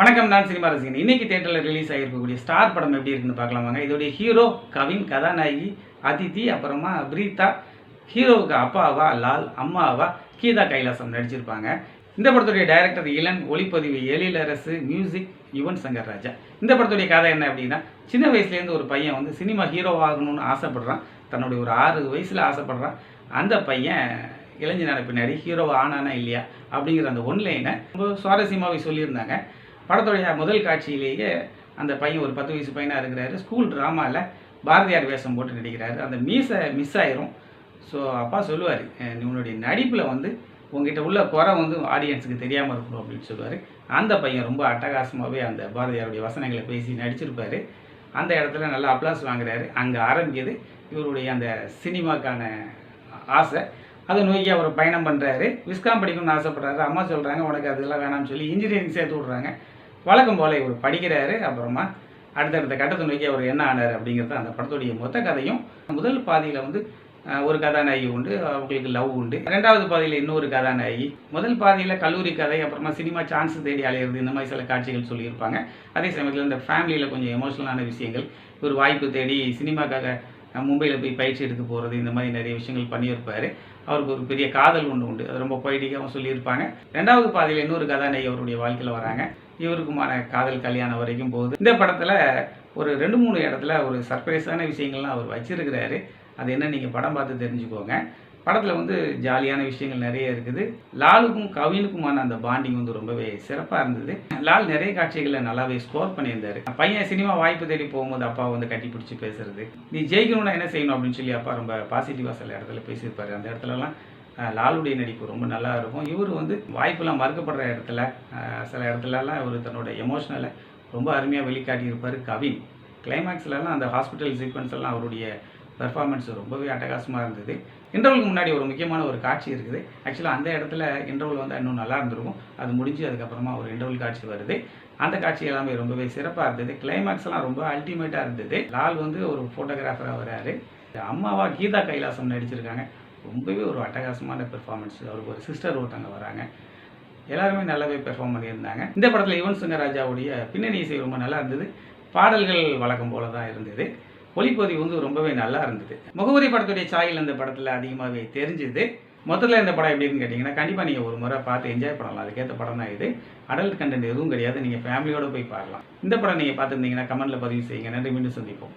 வணக்கம் நான் சினிமா ரசிகன். இன்னைக்கு தேட்டரில் ரிலீஸ் ஆகிருக்கக்கூடிய ஸ்டார் படம் எப்படி இருக்குன்னு பார்க்கலாம் வாங்க. இதோடைய ஹீரோ கவின் கதாநாயகி அதித்தி அப்புறமா பிரீதா ஹீரோவுக்கு அப்பாவா லால் அம்மாவா கீதா கைலாசம் நடிச்சிருப்பாங்க. இந்த படத்துடைய டைரக்டர் இளன் ஒளிப்பதிவு எழிலரசு மியூசிக் யுவன் சங்கர் ராஜா. இந்த படத்துடைய கதை என்ன அப்படின்னா சின்ன வயசுலேருந்து ஒரு பையன் வந்து சினிமா ஹீரோ ஆகணும்னு ஆசைப்படுறான். தன்னுடைய ஒரு ஆறு வயசில் ஆசைப்படுறான். அந்த பையன் இளைஞனான பின்னாடி ஹீரோ ஆனானா இல்லையா அப்படிங்கிற அந்த ஒன்லைனை ரொம்ப சுவாரஸ்யமாகவே சொல்லியிருந்தாங்க. படத்துடைய முதல் காட்சியிலேயே அந்த பையன் ஒரு பத்து வயசு பையனாக இருக்கிறாரு. ஸ்கூல் ட்ராமாவில் பாரதியார் வேஷம் போட்டு நடிக்கிறாரு. அந்த மீசை மிஸ் ஆயிரும். ஸோ அப்பா சொல்லுவார் உன்னுடைய நடிப்பில் வந்து உங்ககிட்ட உள்ள குறை வந்து ஆடியன்ஸுக்கு தெரியாமல் இருக்கணும் அப்படின்னு சொல்லுவார். அந்த பையன் ரொம்ப அட்டகாசமாகவே அந்த பாரதியாருடைய வசனங்களை பேசி நடிச்சிருப்பாரு. அந்த இடத்துல நல்லா அப்ளாஸ் வாங்குறாரு. அங்கே ஆரம்பிக்குது இவருடைய அந்த சினிமாக்கான ஆசை. அதை நோக்கி அவர் பயணம் பண்ணுறாரு விஸ்காம் படிக்கணும்னு ஆசைப்படுறாரு. அம்மா சொல்கிறாங்க உனக்கு அதெல்லாம் வேணாம்னு சொல்லி இன்ஜினியரிங் சேர்த்து விட்றாங்க. வழக்கம் போல் இவர் படிக்கிறாரு. அப்புறமா அடுத்தடுத்த கட்டத்தை நோக்கி அவர் என்ன ஆனார் அப்படிங்கிறது அந்த படத்துடைய மொத்த கதையும் முதல் பாதியில் வந்து ஒரு கதாநாயகி உண்டு. அவங்களுக்கு லவ் உண்டு. ரெண்டாவது பாதியில் இன்னொரு கதாநாயகி. முதல் பாதியில் கல்லூரி கதை அப்புறமா சினிமா சான்ஸ் தேடி அலையிறது. இந்த மாதிரி சில காட்சிகள் சொல்லியிருப்பாங்க. அதே சமயத்தில் இந்த ஃபேமிலியில் கொஞ்சம் எமோஷனலான விஷயங்கள். ஒரு வாய்ப்பு தேடி சினிமாக்காக மும்பையில் போய் பயிற்சி எடுக்க போகிறது இந்த மாதிரி நிறைய விஷயங்கள் பண்ணியிருப்பார். அவருக்கு ஒரு பெரிய காதல் ஒன்று உண்டு. அது ரொம்ப பொய்டிக்காகவும் சொல்லியிருப்பாங்க. ரெண்டாவது பாதையில் இன்னொரு கதாநாயகி அவருடைய வாழ்க்கையில் வராங்க. இவருக்குமான காதல் கல்யாணம் வரைக்கும் போகுது. இந்த படத்தில் ஒரு ரெண்டு மூணு இடத்துல ஒரு சர்ப்ரைஸான விஷயங்கள்லாம் அவர் வச்சிருக்கிறாரு. அது என்ன நீங்கள் படம் பார்த்து தெரிஞ்சுக்கோங்க. படத்தில் வந்து ஜாலியான விஷயங்கள் நிறைய இருக்குது. லாலுக்கும் கவினுக்குமான அந்த பாண்டிங் வந்து ரொம்பவே சிறப்பாக இருந்தது. லால் நிறைய காட்சிகளை நல்லாவே ஸ்கோர் பண்ணியிருந்தாரு. பையன் சினிமா வாய்ப்பு தேடி போகும்போது அப்பா வந்து கட்டி பிடிச்சி பேசுறது. நீ ஜெயிக்கணும்னா என்ன செய்யணும் அப்படின்னு சொல்லி அப்பா ரொம்ப பாசிட்டிவாக சில இடத்துல பேசியிருப்பாரு. அந்த இடத்துலலாம் லாலுடைய நடிப்பு ரொம்ப நல்லா இருக்கும். இவர் வந்து வாய்ப்பெல்லாம் மறுக்கப்படுற இடத்துல சில இடத்துலலாம் இவர் தன்னோட எமோஷ்னலை ரொம்ப அருமையாக வெளிக்காட்டியிருப்பார் கவின். கிளைமேக்ஸ்லலாம் அந்த ஹாஸ்பிட்டல் சீக்வன்ஸ் எல்லாம் அவருடைய பெர்ஃபார்மன்ஸ் ரொம்பவே அட்டகாசமாக இருந்தது. இன்டர்வலுக்கு முன்னாடி ஒரு முக்கியமான ஒரு காட்சி இருக்குது. ஆக்சுவலாக அந்த இடத்துல இன்டர்வல் வந்து இன்னும் நல்லா இருந்திருக்கும். அது முடிஞ்சு அதுக்கப்புறமா ஒரு இன்டர்வல் காட்சி வருது. அந்த காட்சி எல்லாமே ரொம்பவே சிறப்பாக இருந்தது. கிளைமேக்ஸ்லாம் ரொம்ப அல்டிமேட்டாக இருந்தது. லால் வந்து ஒரு ஃபோட்டோகிராஃபராக வராரு. அம்மாவா கீதா கைலாசம் நடிச்சிருக்காங்க. ரொம்பவே ஒரு அட்டகாசமான பெர்ஃபார்மன்ஸ் அவருக்கு ஒரு சிஸ்டர் ஒருத்தவங்க வராங்க. எல்லாருமே நல்லாவே பெர்ஃபார்ம் பண்ணியிருந்தாங்க. இந்த படத்தில் யுவன் சங்கர் ராஜாவுடைய பின்னணி இசை ரொம்ப நல்லா இருந்தது. பாடல்கள் வழக்கம் போல தான் இருந்தது. ஒளிப்பதிவு வந்து ரொம்பவே நல்லா இருந்தது. முகவரி படத்துடைய சாயல் இந்த படத்தில் அதிகமாகவே தெரிஞ்சுது. மொத்தத்தில் இந்த படம் எப்படின்னு கேட்டிங்கன்னா கண்டிப்பாக நீங்கள் ஒரு முறை பார்த்து என்ஜாய் பண்ணலாம். அதுக்கேற்ற படம் தான் இது. அடல்ட் கண்டென்ட் எதுவும் கிடையாது. நீங்கள் ஃபேமிலியோடு போய் பார்க்கலாம். இந்த படம் நீங்கள் பார்த்துருந்தீங்கன்னா கமெண்ட்டில் பதிவு செய்யுங்க. நன்றி. மீண்டும் சந்திப்போம்.